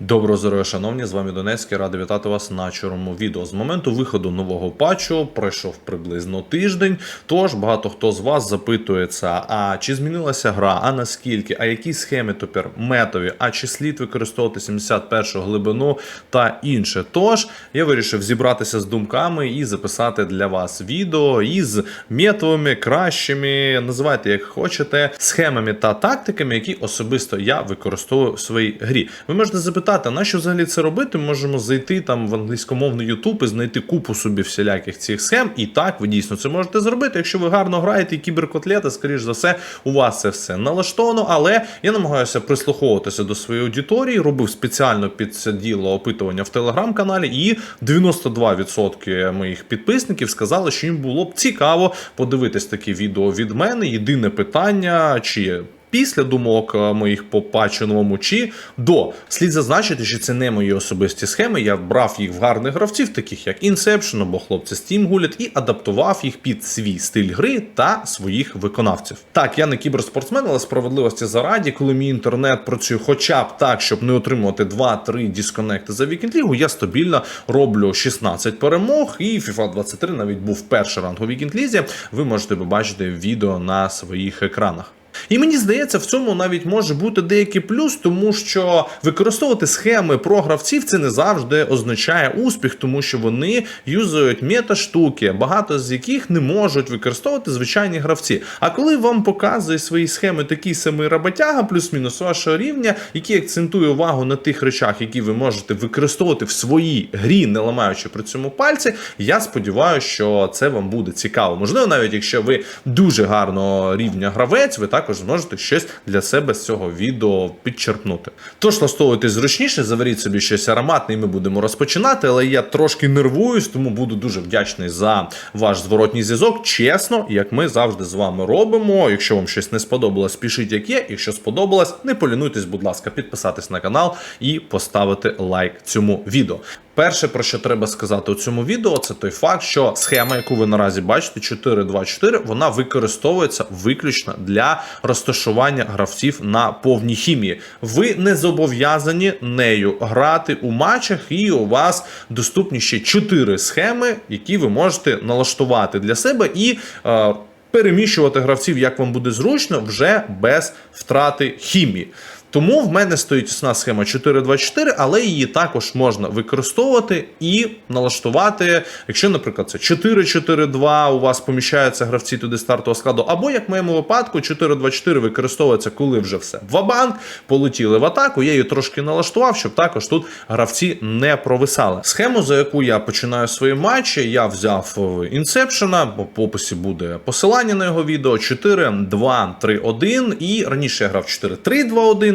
Доброго здоров'я, шановні, з вами Донецький. Радий вітати вас на чорному відео. З моменту виходу нового патчу пройшов приблизно тиждень. Тож багато хто з вас запитується: а чи змінилася гра, а наскільки, а які схеми тепер метові, а чи слід використовувати 71 глибину та інше. Тож я вирішив зібратися з думками і записати для вас відео із метовими, кращими, називайте як хочете, схемами та тактиками, які особисто я використовую в своїй грі. Ви можете запитати, а на що взагалі це робити? Ми можемо зайти там в англійськомовний YouTube і знайти купу собі всіляких цих схем. І так, ви дійсно це можете зробити. Якщо ви гарно граєте і кіберкотлети, скоріш за все, у вас це все налаштовано. Але я намагаюся прислуховуватися до своєї аудиторії, робив спеціально під це діло опитування в телеграм-каналі, і 92% моїх підписників сказали, що їм було б цікаво подивитись такі відео від мене. Єдине питання, чи Після думок е, моїх по патчу чи до слід зазначити, що це не мої особисті схеми. Я брав їх в гарних гравців, таких як Inception або хлопці Steam гулять, і адаптував їх під свій стиль гри та своїх виконавців. Так, я не кіберспортсмен, але справедливості зараді, коли мій інтернет працює, хоча б так, щоб не отримувати 2-3 дисконекти за вікенд лігу, я стабільно роблю 16 перемог. І FIFA 23 навіть був перший ранг у вікенд лізі. Ви можете побачити відео на своїх екранах. І мені здається, в цьому навіть може бути деякий плюс, тому що використовувати схеми про гравців це не завжди означає успіх, тому що вони юзають мета-штуки, багато з яких не можуть використовувати звичайні гравці. А коли вам показує свої схеми такий самий роботяга, плюс-мінус вашого рівня, який акцентує увагу на тих речах, які ви можете використовувати в своїй грі, не ламаючи при цьому пальці, я сподіваюся, що це вам буде цікаво. Можливо, навіть якщо ви дуже гарного рівня гравець, ви також зможете щось для себе з цього відео підчерпнути. Тож налаштовуйтесь зручніше, заваріть собі щось ароматне, і ми будемо розпочинати. Але я трошки нервуюсь, тому буду дуже вдячний за ваш зворотній зв'язок. Чесно, як ми завжди з вами робимо. Якщо вам щось не сподобалось, пишіть як є. Якщо сподобалось, не полінуйтесь, будь ласка, підписатись на канал і поставити лайк цьому відео. Перше, про що треба сказати у цьому відео, це той факт, що схема, яку ви наразі бачите, 4.2.4, вона використовується виключно для розташування гравців на повній хімії. Ви не зобов'язані нею грати у матчах, і у вас доступні ще 4 схеми, які ви можете налаштувати для себе і. Е, Переміщувати гравців, як вам буде зручно, вже без втрати хімії. Тому в мене стоїть основна схема 4.2.4, але її також можна використовувати і налаштувати, якщо, наприклад, це 4.4.2, у вас поміщаються гравці туди стартового складу, або як в моєму випадку, 4.2.4 використовується, коли вже все. Вабанк, полетіли в атаку, я її трошки налаштував, щоб також тут гравці не провисали. Схему, за яку я починаю свої матчі, я взяв в Inception, по описі буде посилання на його відео 4.2.3.1, і раніше я грав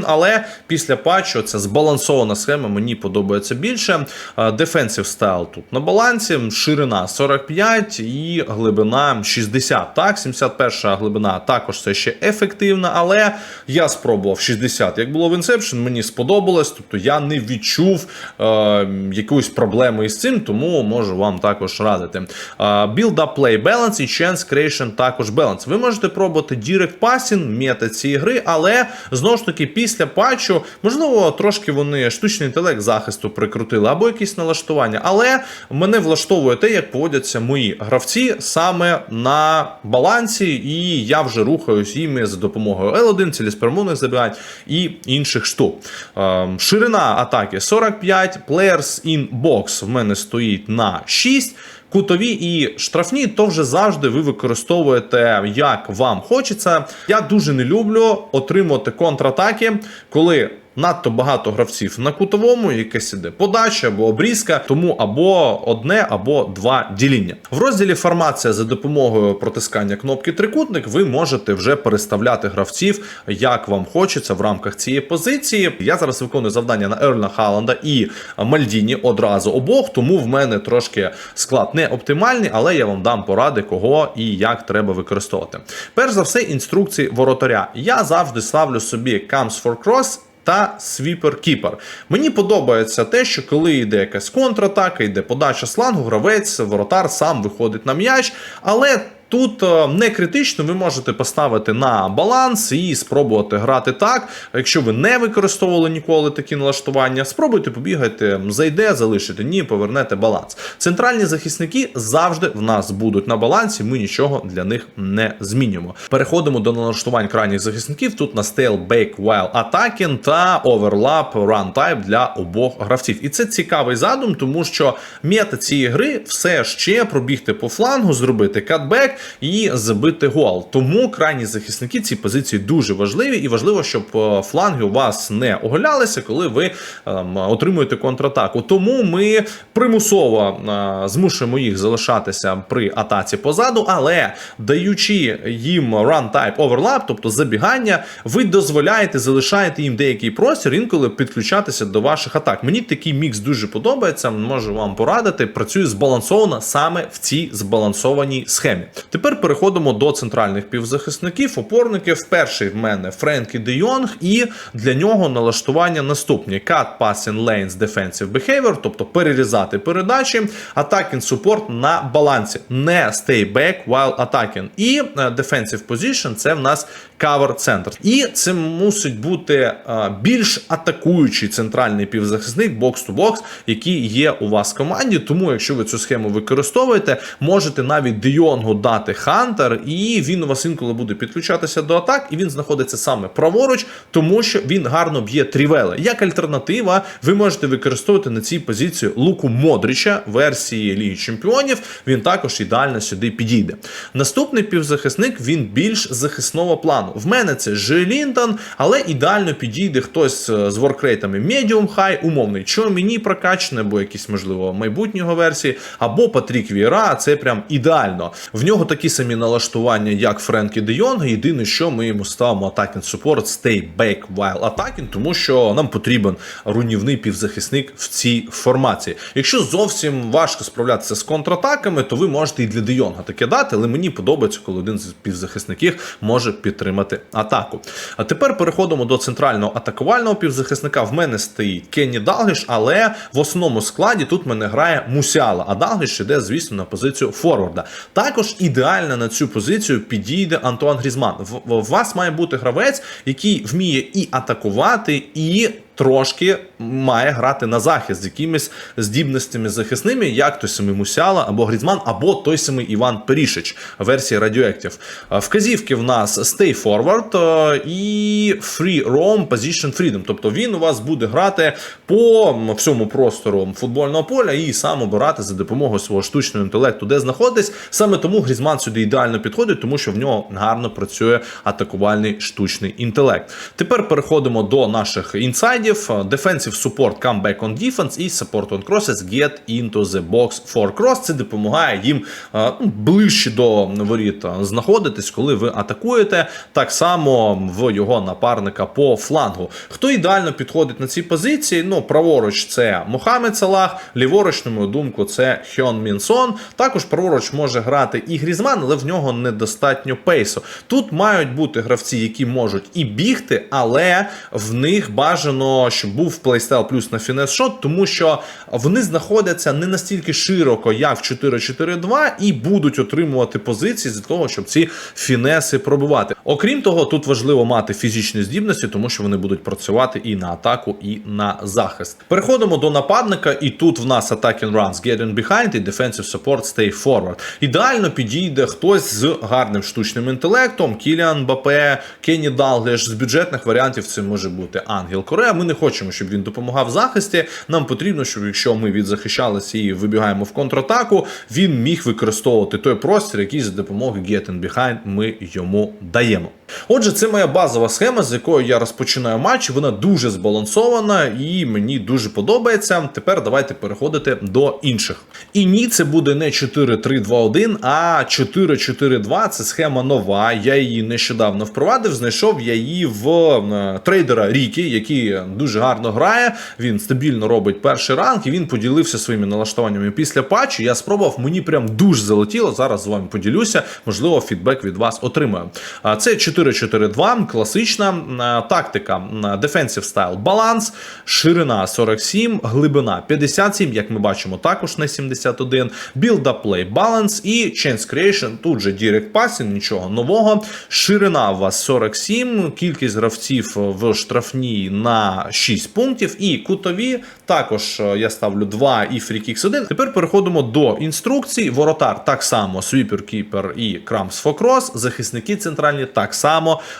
4.3.2.1, але після патчу ця збалансована схема мені подобається більше. Defensive стайл тут на балансі, ширина 45 і глибина 60. Так, 71 глибина також це ще ефективна, але я спробував 60. Як було в Inception, мені сподобалось, тобто я не відчув е, якоїсь проблеми із цим, тому можу вам також радити. Е, build up play balance і chance creation також balance. Ви можете пробувати direct passing, мета цієї гри, але знову ж таки після патчу, можливо, трошки вони штучний інтелект захисту прикрутили або якісь налаштування. Але мене влаштовує те, як поводяться мої гравці саме на балансі, і я вже рухаюсь іми за допомогою L1, цілеспрямовних забігань і інших штук. Ем, Ширина атаки 45, players in box в мене стоїть на 6. Кутові і штрафні, то вже завжди ви використовуєте як вам хочеться. Я дуже не люблю отримувати контратаки, коли надто багато гравців на кутовому, якесь іде подача або обрізка, тому або одне, або два діління. В розділі формація за допомогою протискання кнопки трикутник ви можете вже переставляти гравців, як вам хочеться в рамках цієї позиції. Я зараз виконую завдання на Ерлна Халанда і Мальдіні одразу обох, тому в мене трошки склад не оптимальний, але я вам дам поради, кого і як треба використовувати. Перш за все, інструкції воротаря. Я завжди ставлю собі Comes for Cross та свіпер-кіпер. Мені подобається те, що коли йде якась контратака, йде подача слангу, гравець, воротар сам виходить на м'яч, але Тут е, не критично, ви можете поставити на баланс і спробувати грати так. Якщо ви не використовували ніколи такі налаштування, спробуйте побігати, зайде, залишите, ні, повернете баланс. Центральні захисники завжди в нас будуть на балансі. Ми нічого для них не змінюємо. Переходимо до налаштувань крайніх захисників. Тут на Stale Bake While Attacking та Overlap Run Type для обох гравців. І це цікавий задум, тому що мета цієї гри все ще пробігти по флангу, зробити катбек і забити гол. Тому крайні захисники ці позиції дуже важливі, і важливо, щоб е, фланги у вас не оголялися, коли ви ем, отримуєте контратаку. Тому ми примусово е, змушуємо їх залишатися при атаці позаду, але даючи їм run type overlap, тобто забігання, ви дозволяєте залишаєте їм деякий простір, інколи підключатися до ваших атак. Мені такий мікс дуже подобається. Можу вам порадити. Працює збалансовано саме в цій збалансованій схемі. Тепер переходимо до центральних півзахисників, опорників. Перший в мене Френкі Де Йонг, і для нього налаштування наступні: Cut Passing Lanes Defensive Behavior, тобто перерізати передачі, Attacking Support на балансі, не Stay Back while attacking. І е, Defensive Position це в нас Cover Center. І це мусить бути е, більш атакуючий центральний півзахисник бокс-то-бокс, який є у вас в команді. Тому, якщо ви цю схему використовуєте, можете навіть Де Йонгу дати Хантер, і він у вас інколи буде підключатися до атак, і він знаходиться саме праворуч, тому що він гарно б'є трівели. Як альтернатива, ви можете використовувати на цій позиції луку Модрича версії Ліги Чемпіонів. Він також ідеально сюди підійде. Наступний півзахисник він більш захисного плану. В мене це Жи Лінтон, але ідеально підійде хтось е, з воркрейтами Medium High, умовний Чоміні прокачаний, або якісь, можливо, майбутнього версії, або Патрік Віра. Це прям ідеально. В нього такі самі налаштування, як Френкі Де Йонга. Єдине, що ми йому ставимо attacking support stay back while attacking, тому що нам потрібен руйнівний півзахисник в цій формації. Якщо зовсім важко справлятися з контратаками, то ви можете і для Де Йонга таке дати, але мені подобається, коли один з півзахисників може підтримати атаку. А тепер переходимо до центрального атакувального півзахисника. В мене стоїть Кенні Далгіш, але в основному складі тут мене грає Мусяла, а Далгіш іде, звісно, на позицію форварда. Також ідеально на цю позицію підійде Антуан Грізман. В, в вас має бути гравець, який вміє і атакувати, і трошки має грати на захист з якимись здібностями захисними, як той самий Мусяла або Грізман, або той самий Іван Перішич, версії Radioactive. Вказівки в нас Stay Forward е, і Free Roam Position Freedom. Тобто він у вас буде грати по всьому простору футбольного поля і сам обирати за допомогою свого штучного інтелекту, де знаходитесь. Саме тому Грізман сюди ідеально підходить, тому що в нього гарно працює атакувальний штучний інтелект. Тепер переходимо до наших інсайдів. Defensive Support Come Back on Defense і Support on Crosses Get into the Box for Cross. Це допомагає їм е, ну, ближче до воріт е, знаходитись, коли ви атакуєте. Так само в його напарника по флангу. Хто ідеально підходить на ці позиції? Ну, праворуч це Мохамед Салах, ліворуч, на мою думку, це Хьон Мінсон. Також праворуч може грати і Грізман, але в нього недостатньо пейсу. Тут мають бути гравці, які можуть і бігти, але в них бажано, щоб був плейстайл плюс на фінес шот, тому що вони знаходяться не настільки широко, як в 4-4-2, і будуть отримувати позиції для того, щоб ці фінеси пробивати. Окрім того, тут важливо мати фізичні здібності, тому що вони будуть працювати і на атаку, і на захист. Переходимо до нападника, і тут в нас attacking runs, getting behind і defensive support, stay forward. Ідеально підійде хтось з гарним штучним інтелектом, Кіліан Бапе, Кенні Далглеш. З бюджетних варіантів це може бути Ангел Корея. Ми не хочемо, щоб він допомагав в захисті. Нам потрібно, щоб якщо ми відзахищалися і вибігаємо в контратаку, він міг використовувати той простір, який за допомогою Getting Behind ми йому даємо. Отже, це моя базова схема, з якою я розпочинаю матч. Вона дуже збалансована і мені дуже подобається. Тепер давайте переходити до інших. І ні, це буде не 4-3-2-1, а 4-4-2. Це схема нова. Я її нещодавно впровадив. Знайшов я її в е, трейдера Рікі, який дуже гарно грає. Він стабільно робить перший ранг, і він поділився своїми налаштуваннями після патчу. Я спробував, мені прям дуже залетіло. Зараз з вами поділюся. Можливо, фідбек від вас отримаю. А це 4 4-4-2, класична е, тактика е, Defensive Style баланс, ширина 47, глибина 57, як ми бачимо, також на 71, Build Up Play Balance і Chance Creation, тут же Direct Passing, нічого нового. Ширина у вас 47, кількість гравців в штрафній на 6 пунктів, і кутові також е, я ставлю 2 і FreeKicks 1. Тепер переходимо до інструкцій. Воротар так само, Sweeper, Keeper і for Cross. Захисники центральні так само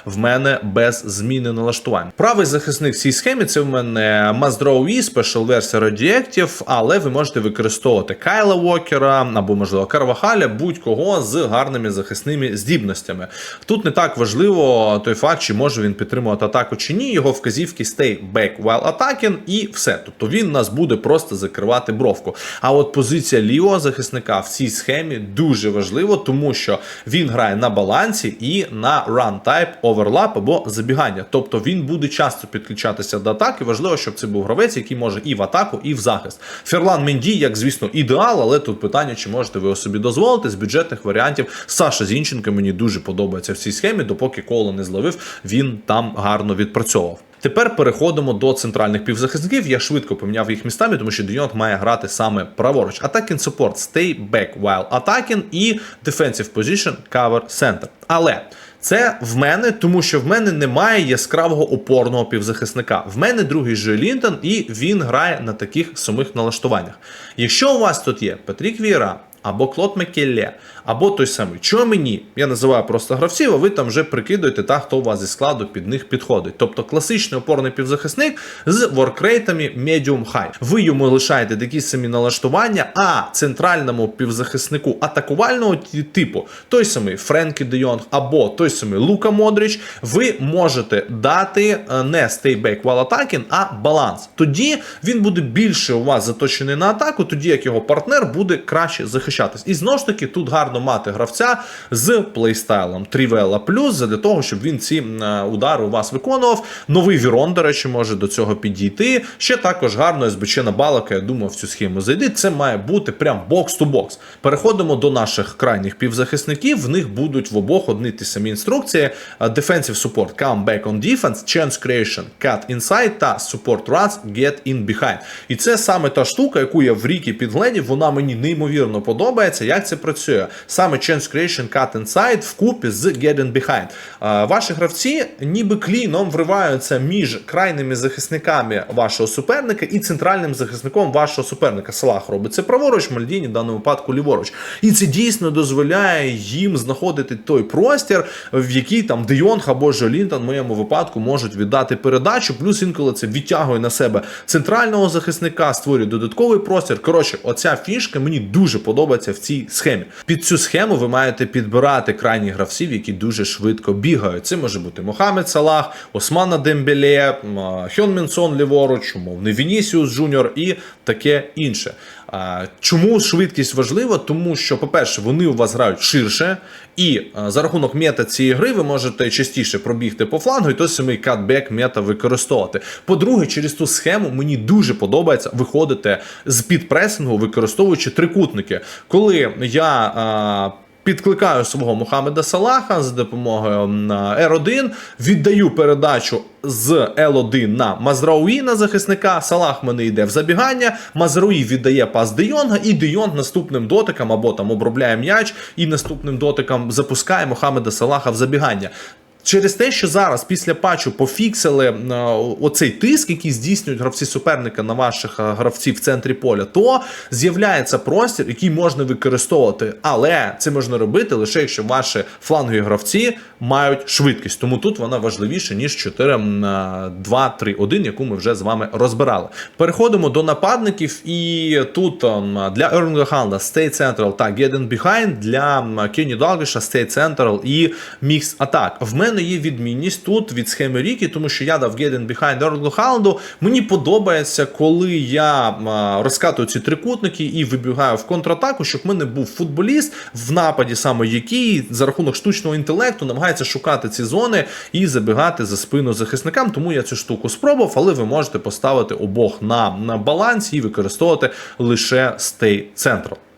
в мене без зміни налаштувань. Правий захисник в цій схемі це в мене Mazdrow E, Special версія Radioactive, але ви можете використовувати Кайла Уокера або, можливо, Карвахаля, будь-кого з гарними захисними здібностями. Тут не так важливо той факт, чи може він підтримувати атаку чи ні. Його вказівки stay back while attacking і все. Тобто він нас буде просто закривати бровку. А от позиція лівого захисника в цій схемі дуже важливо, тому що він грає на балансі і на run type, overlap або забігання. Тобто він буде часто підключатися до атаки. Важливо, щоб це був гравець, який може і в атаку, і в захист. Ферлан Менді, як звісно, ідеал, але тут питання, чи можете ви собі дозволити з бюджетних варіантів. Саша Зінченко мені дуже подобається в цій схемі, допоки коло не зловив, він там гарно відпрацьовував. Тепер переходимо до центральних півзахисників. Я швидко поміняв їх містами, тому що Дейонг має грати саме праворуч. Attacking support, stay back while attacking і defensive position, cover center. Але це в мене, тому що в мене немає яскравого опорного півзахисника. В мене другий Жолінтон, і він грає на таких самих налаштуваннях. Якщо у вас тут є Патрік Віра, або Клод Мекелле, або той самий. Чого мені? Я називаю просто гравців, а ви там вже прикидуєте та, хто у вас зі складу під них підходить. Тобто класичний опорний півзахисник з воркрейтами medium high. Ви йому лишаєте такі самі налаштування, а центральному півзахиснику атакувального типу, той самий Френкі Де Йонг або той самий Лука Модрич, ви можете дати е, не while attacking, а баланс. Тоді він буде більше у вас заточений на атаку, тоді як його партнер буде краще захищатись. І знову ж таки, тут гарно мати гравця з плейстайлом Трівела плюс для того, щоб він ці е, удари у вас виконував. Новий Вірон, до речі, може до цього підійти. Ще також гарно СБЧ на балака, я думаю, в цю схему зайде. Це має бути прям бокс-ту-бокс. Переходимо до наших крайніх півзахисників. В них будуть в обох одні ті самі інструкції: Е, Defensive support, come back on defense, chance creation, cut inside та support runs, get in behind. І це саме та штука, яку я в ріки підгледів, вона мені неймовірно подобається. Як це працює? Саме chance creation, cut inside вкупі з get in behind. Ваші гравці ніби кліном вриваються між крайними захисниками вашого суперника і центральним захисником вашого суперника. Салах робить це праворуч, Мальдіні в даному випадку ліворуч. І це дійсно дозволяє їм знаходити той простір, в який там Де Йонг або Жолінтон в моєму випадку можуть віддати передачу. Плюс інколи це відтягує на себе центрального захисника, створює додатковий простір. Коротше, оця фішка мені дуже подобається в цій схемі. Під цю схему ви маєте підбирати крайні гравців, які дуже швидко бігають. Це може бути Мохамед Салах, Османа Дембеле, Хьон Мінсон ліворуч, умовний Вінісіус Джуніор і таке інше. Чому швидкість важлива? Тому що, по-перше, вони у вас грають ширше, і за рахунок мета цієї гри ви можете частіше пробігти по флангу, і той самий катбек мета використовувати. По-друге, через ту схему мені дуже подобається виходити з підпресингу, використовуючи трикутники. Коли я. А, Підкликаю свого Мохамеда Салаха за допомогою R1, віддаю передачу з L1 на Мазрауї на захисника. Салах мене йде в забігання. Мазрауї віддає пас Де Йонга, і Де Йонг наступним дотиком або там обробляє м'яч, і наступним дотиком запускає Мохамеда Салаха в забігання. Через те, що зараз після патчу пофіксили е, оцей тиск, який здійснюють гравці суперника на ваших е, гравців в центрі поля, то з'являється простір, який можна використовувати. Але це можна робити лише якщо ваші флангові гравці мають швидкість. Тому тут вона важливіша ніж 4 2 3 1 яку ми вже з вами розбирали. Переходимо до нападників, і тут ем, для Ерлінга Халда Stay Central та Get in Behind, для Кенні Далгіша Stay Central і Mix Attack. В мене є відмінність тут від схеми Ріки, тому що я дав in Behind Ерлінгу Халду. Мені подобається, коли я розкатую ці трикутники і вибігаю в контратаку, щоб в мене був футболіст в нападі, саме який за рахунок штучного інтелекту намагається шукати ці зони і забігати за спину захисникам. Тому я цю штуку спробував, але ви можете поставити обох на, на балансі і використовувати лише Stay Central.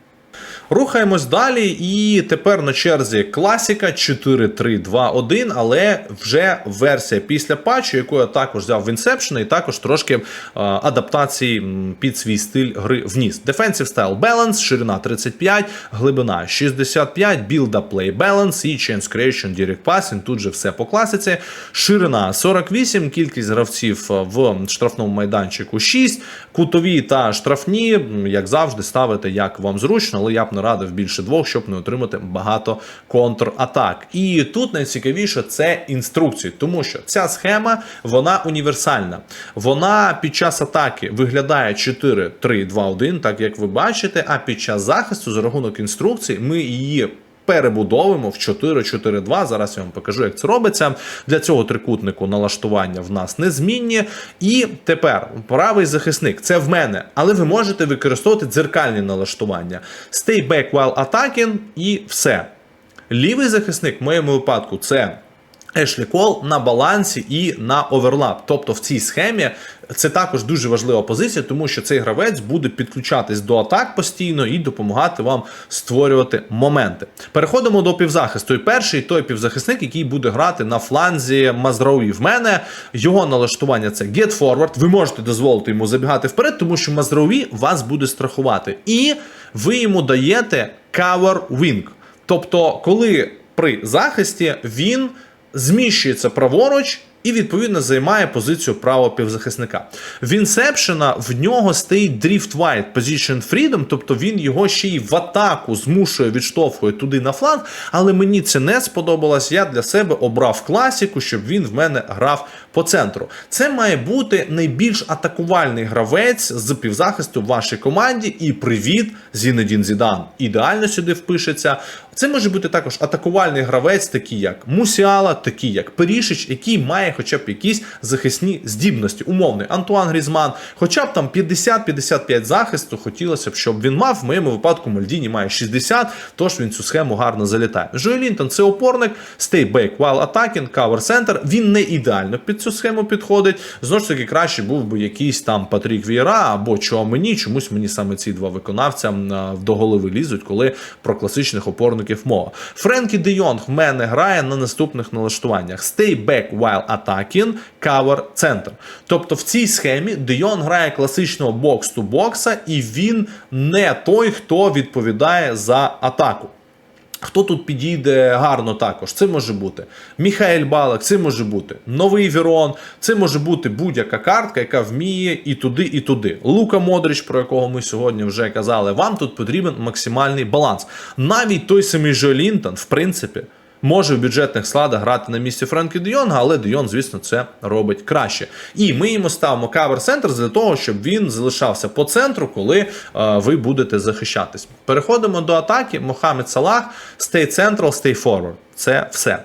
Рухаємось далі, і тепер на черзі класіка 4-3-2-1, але вже версія після патчу, яку я також взяв в Inception, і також трошки е, адаптації під свій стиль гри вніс. Defensive Style Balance, ширина 35, глибина 65, Build Up Play Balance і Chance Creation Direct Passing. Тут же все по класиці. Ширина 48, кількість гравців е, в штрафному майданчику 6, кутові та штрафні, як завжди, ставите як вам зручно, але я б не радив більше двох, щоб не отримати багато контратак. І тут найцікавіше це інструкції, тому що ця схема вона універсальна. Вона під час атаки виглядає 4-3-2-1, так як ви бачите. А під час захисту за рахунок інструкцій ми її. Перебудовуємо в 4-4-2. Зараз я вам покажу, як це робиться. Для цього трикутнику налаштування в нас незмінні. І тепер правий захисник це в мене, але ви можете використовувати дзеркальні налаштування. Stay back while attacking і все. Лівий захисник в моєму випадку це Ешлі Кол на балансі і на оверлап. Тобто в цій схемі це також дуже важлива позиція, тому що цей гравець буде підключатись до атак постійно і допомагати вам створювати моменти. Переходимо до півзахисту. І перший той півзахисник, який буде грати на фланзі Мазрауї. В мене його налаштування це Get Forward. Ви можете дозволити йому забігати вперед, тому що Мазрауї вас буде страхувати. І ви йому даєте Cover Wing. Тобто, коли при захисті він зміщується праворуч і відповідно займає позицію правого півзахисника. В Інсепшена в нього стоїть Drift Wide Position Freedom, тобто він його ще й в атаку змушує, відштовхує туди на фланг, але мені це не сподобалось. Я для себе обрав класіку, щоб він в мене грав по центру. Це має бути найбільш атакувальний гравець з півзахисту в вашій команді. І привіт, Зінедін Зідан. Ідеально сюди впишеться. Це може бути також атакувальний гравець, такий як Мусіала, такий як Перішич, який має хоча б якісь захисні здібності. Умовний Антуан Грізман, хоча б там 50-55 захисту, хотілося б, щоб він мав. В моєму випадку Мальдіні має 60, тож він цю схему гарно залітає. Джой Лінтон це опорник, back while attacking, cover center. Він не ідеально під цю схему підходить. Знову ж таки, краще був би якийсь там Патрік Вієра або чого мені. Чомусь мені саме ці два виконавця до голови лізуть, коли про класичних опорників мова. Френкі Де Йонг в мене грає на наступних налаштуваннях: Stay back while attacking, cover center. Тобто в цій схемі Де Йонг грає класичного бокс-ту-бокса, і він не той, хто відповідає за атаку. Хто тут підійде гарно також? Це може бути Міхаель Балак, це може бути новий Вірон, це може бути будь-яка картка, яка вміє і туди, і туди. Лука Модрич, про якого ми сьогодні вже казали, вам тут потрібен максимальний баланс. Навіть той самий Жолінтон, в принципі. Може в бюджетних складах грати на місці Френкі Дейонга, але Дейон, звісно, це робить краще. І ми йому ставимо кавер центр для того, щоб він залишався по центру, коли е, ви будете захищатись. Переходимо до атаки. Мохамед Салах, stay central, stay forward. Це все.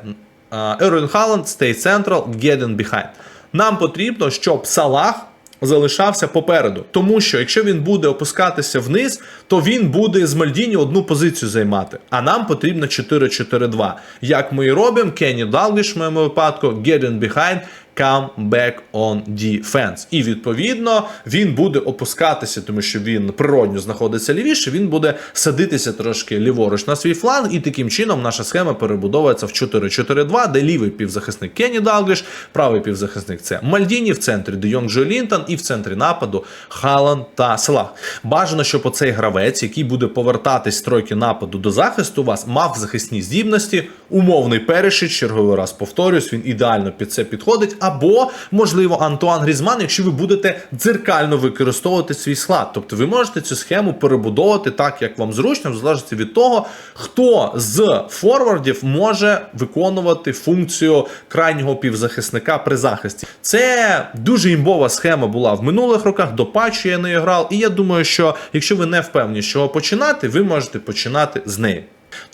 Ервін Халанд, stay central, get in behind. Нам потрібно, щоб Салах залишався попереду. Тому що якщо він буде опускатися вниз, то він буде з Мальдіні одну позицію займати. А нам потрібно 4-4-2. Як ми і робимо, Кенні Далгіш в моєму випадку, get in behind, come back on defense. І відповідно він буде опускатися, тому що він природньо знаходиться лівіше, він буде садитися трошки ліворуч на свій фланг, і таким чином наша схема перебудовується в 4-4-2, де лівий півзахисник Кенні Далгліш, правий півзахисник це Мальдіні, в центрі Де Йонг Джо і в центрі нападу Халан та Салах. Бажано, щоб оцей гравець, який буде повертатись тройки нападу до захисту, вас мав захисні здібності, умовний перешить, черговий раз повторюсь, він ідеально під це підходить. Або, можливо, Антуан Грізман, якщо ви будете дзеркально використовувати свій склад. Тобто ви можете цю схему перебудовувати так, як вам зручно, в залежності від того, хто з форвардів може виконувати функцію крайнього півзахисника при захисті. Це дуже імбова схема була в минулих роках. До патчу я не грав. І я думаю, що якщо ви не впевнені, чого починати, ви можете починати з неї.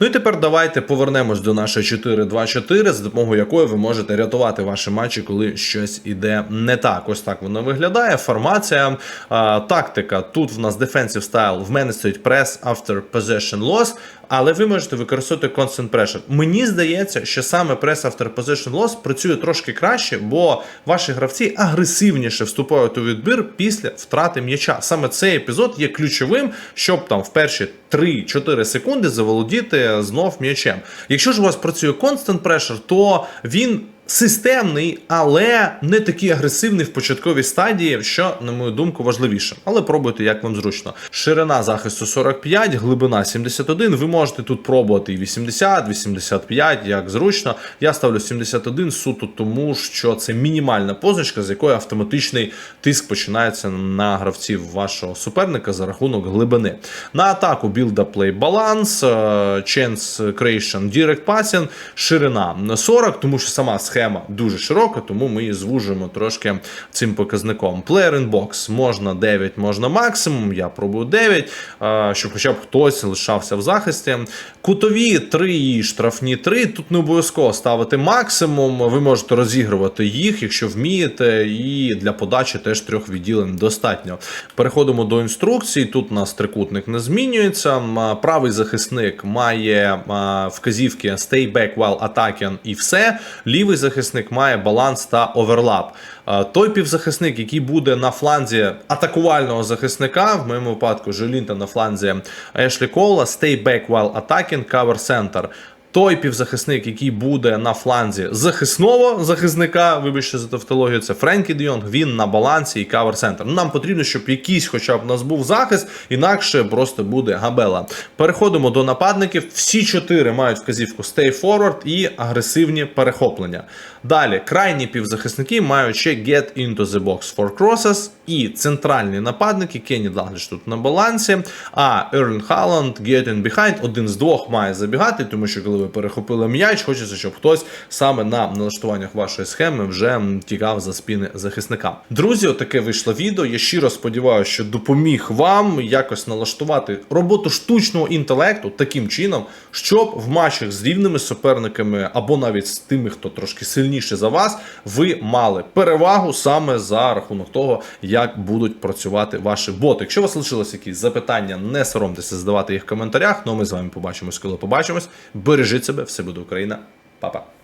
Ну і тепер давайте повернемось до нашої 4-2-4, за допомогою якої ви можете рятувати ваші матчі, коли щось іде не так. Ось так воно виглядає. Формація, тактика. Тут в нас defensive style, в мене стоїть press after possession loss, але ви можете використовувати constant pressure. Мені здається, що саме press after possession loss працює трошки краще, бо ваші гравці агресивніше вступають у відбір після втрати м'яча. Саме цей епізод є ключовим, щоб там в перші 3-4 секунди заволодіти знов м'ячем. Якщо ж у вас працює Constant Pressure, то він системний, але не такий агресивний в початковій стадії, що, на мою думку, важливіше. Але пробуйте, як вам зручно. Ширина захисту 45, глибина 71. Ви можете тут пробувати і 80, 85, як зручно. Я ставлю 71 суто тому, що це мінімальна позначка, з якої автоматичний тиск починається на гравців вашого суперника за рахунок глибини. На атаку build-up play balance, е, chance creation, direct passing, ширина 40, тому що сама схема дуже широка, тому ми її звужуємо трошки цим показником. Player in box можна 9, можна максимум. Я пробую 9, е, щоб хоча б хтось лишався в захисті. Кутові 3 і штрафні 3. Тут не обов'язково ставити максимум. Ви можете розігрувати їх, якщо вмієте, і для подачі теж трьох відділень достатньо. Переходимо до інструкцій. Тут у нас трикутник не змінюється. Правий захисник має вказівки stay back while attacking і все. Лівий захисник має баланс та оверлап. Е, Той півзахисник, який буде на фланзі атакувального захисника, в моєму випадку Желінта на фланзі Ешлі Кола, stay back while attacking, cover center. Той півзахисник, який буде на фланзі захисного захисника, вибачте за тавтологію, це Френкі Діонг, він на балансі і кавер центр. Нам потрібно, щоб якийсь, хоча б у нас був захист, інакше просто буде габела. Переходимо до нападників. Всі чотири мають вказівку Stay Forward і агресивні перехоплення. Далі, крайні півзахисники мають ще Get into the box for crosses і центральні нападники Кенні Далгліш тут на балансі. А Ерлін Халанд, Get in behind, один з двох має забігати, тому що коли ви перехопили м'яч, хочеться, щоб хтось саме на налаштуваннях вашої схеми вже тікав за спіни захисника. Друзі, отаке вийшло відео. Я щиро сподіваюся, що допоміг вам якось налаштувати роботу штучного інтелекту таким чином, щоб в матчах з рівними суперниками або навіть з тими, хто трошки сильніше за вас, ви мали перевагу саме за рахунок того, як будуть працювати ваші боти. Якщо у вас лишилось якісь запитання, не соромтеся задавати їх в коментарях. Ну ми з вами побачимось, коли побачимось. Бережіть себе, все буде Україна. Па-па.